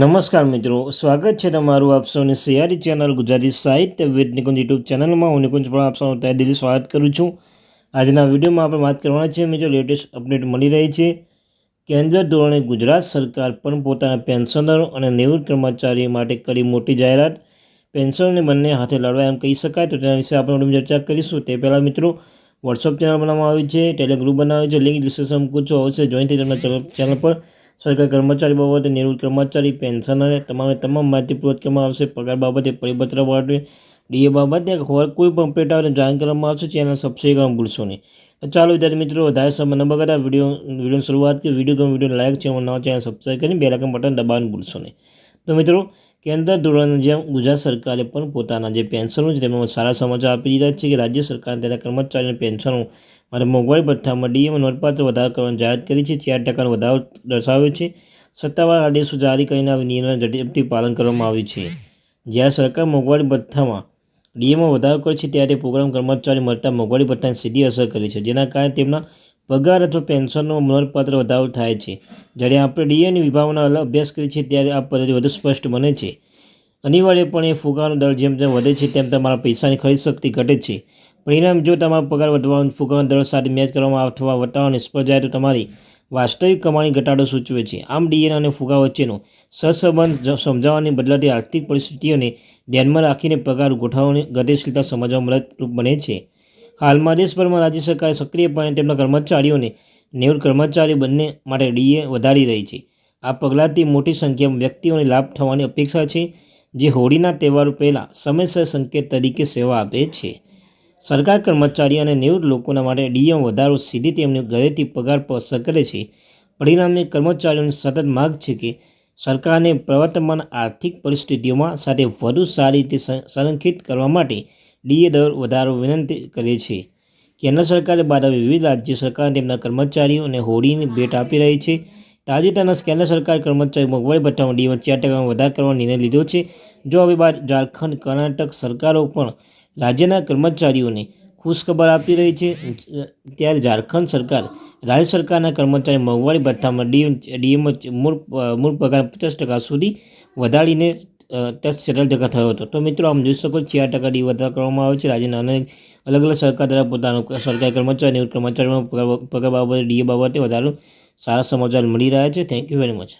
નમસ્કાર મિત્રો, સ્વાગત છે તમારું આપ સૌની સિયારી ચેનલ ગુજરાતી સાહિત્ય વિદ નિકુંજ યુટ્યુબ ચેનલમાં. હું નિકુંજ પણ આપ સૌનું તહે દિલથી સ્વાગત કરું છું. આજના વિડીયોમાં આપણે વાત કરવાના છે મિત્રો, લેટેસ્ટ અપડેટ મળી રહી છે. કેન્દ્ર ધોરણે ગુજરાત સરકાર પણ પોતાના પેન્શનરો અને નિવૃત્ત કર્મચારીઓ માટે કરી મોટી જાહેરાત. પેન્શનને બંને હાથે લડવા એમ કહી શકાય તો તેના વિશે આપણે ચર્ચા કરીશું. તે પહેલાં મિત્રો વોટ્સઅપ ચેનલ બનાવવામાં આવી છે ટેલિગ્રુપ બનાવ્યું છે લિંક ડિસ્ક્રિપ્શન મૂકું છું. અવશ્ય જોઈન થઈ તમને ચેનલ પર. સરકારી કર્મચારી બાબતે નિવૃત્ત કર્મચારી, પેન્શન અને તમામે તમામ માહિતી પૂરત કરવામાં આવશે. પગાર બાબતે પરિપત્ર બાબતે ડીએ બાબતે હોય કોઈ પણ આવે જાણ કરવામાં આવશે ચેનલ સબસ્ક્રાઈબ કરવા ભૂલશો નહીં. ચાલો, વિદ્યાર્થી મિત્રો, વધારે સમય ન બગાડતા વીડિયો, વિડીયોની શરૂઆત કરી વીડિયો ગમે વીડિયો લાઈક છે નવા ચેનલ સબસ્ક્રાઈબ કરીને બેલાકન બટન દબાવવાનું ભૂલશો નહીં. તો મિત્રો કેન્દ્ર ધોરણની જેમ ગુજરાત સરકારે પણ પોતાના જે પેન્શનો છે તેમાં સારા સમાચાર આપી દીધા છે કે રાજ્ય સરકાર તેના કર્મચારીઓને પેન્શનો માટે મોંઘવારી ભથ્થામાં ડીએમાં નોંધપાત્ર વધારો કરવાની જાહેરાત કરી છે. ચાર ટકાનો વધારો દર્શાવ્યો છે. સત્તાવાર આદેશો જારી કરીને આ નિર્ણય ઝડપથી પાલન કરવામાં આવ્યું છે. જ્યારે સરકાર મોંઘવારી ભથ્થામાં ડીએમાં વધારો કરે છે, ત્યારે પ્રોગ્રામ કર્મચારી મળતા મોંઘવારી ભથ્થાને સીધી અસર કરી છે. જેના કારણે તેમના પગાર અથવા પેન્શનનો નોંધપાત્ર વધારો થાય છે. જ્યારે આપણે ડીએની વિભાવના અભ્યાસ કરીએ છીએ ત્યારે આ પદ્ધતિ વધુ સ્પષ્ટ બને છે. અનિવાર્યપણે ફુગાવાનો દર જેમ જેમ વધે છે તેમ તમારા પૈસાની ખરીદ શક્તિ ઘટે છે. પરિણામ, જો તમારો પગાર વધવાનો ફુગાવાનો દર સાથે મેચ કરવામાં અથવા વટાવા નિષ્ફળ જાય તો તમારી વાસ્તવિક કમાણી ઘટાડો સૂચવે છે. આમ ડીએન અને ફુગા વચ્ચેનો સહસંબંધ સમજાવવાની બદલાતી આર્થિક પરિસ્થિતિઓને ધ્યાનમાં રાખીને પગાર ગોઠવવાની ગતિશીલતા સમજવા મદદરૂપ બને છે. હાલમાં દેશભરમાં રાજ્ય સરકારે સક્રિયપણે તેમના કર્મચારીઓને નેવું કર્મચારી બંને માટે ડીએ વધારી રહી છે. આ પગલાંથી મોટી સંખ્યામાં વ્યક્તિઓને લાભ થવાની અપેક્ષા છે, જે હોળીના તહેવારો પહેલાં સમયસર સંકેત તરીકે સેવા આપે છે. સરકાર કર્મચારી અને નિવૃત્ત લોકોના માટે ડીએમ વધારો સીધી તેમની ઘરેથી પગાર પર અસર કરે છે. પરિણામે કર્મચારીઓની સતત માગ છે કે સરકારને પ્રવર્તમાન આર્થિક પરિસ્થિતિઓમાં સાથે વધુ સારી રીતે સંરક્ષિત કરવા માટે ડીએ દર વધારો વિનંતી કરે છે કેન્દ્ર સરકારે બાદ વિવિધ રાજ્ય સરકાર તેમના કર્મચારીઓ અને હોળીની ભેટ આપી રહી છે. તાજેતરના કેન્દ્ર સરકાર કર્મચારી મોંઘવારી ભથ્થામાં ડીમાં ચાર ટકાનો વધારો કરવાનો નિર્ણય લીધો છે. જો હવે બાદ ઝારખંડ, કર્ણાટક સરકારો પણ રાજ્યના કર્મચારીઓને ખુશખબર આપી રહી છે, ત્યારે ઝારખંડ સરકાર રાજ્ય સરકારના કર્મચારી મોંઘવારી ભથ્થામાં ડી ડીએમ મૂળ મૂળ પગાર પચાસ ટકા સુધી વધારીને સેટલ ટકા થયો હતો. તો મિત્રો, આમ જોઈ શકો ચાર ટકા ડી વધારો કરવામાં આવે છે. રાજ્યના અનેક અલગ અલગ સરકાર દ્વારા પોતાનો સરકારી કર્મચારી નિવૃત્ત કર્મચારીઓનો પગાર બાબતે ડીએ બાબતે વધારો સારા સમાચાર મળી રહ્યા છે. Thank you very much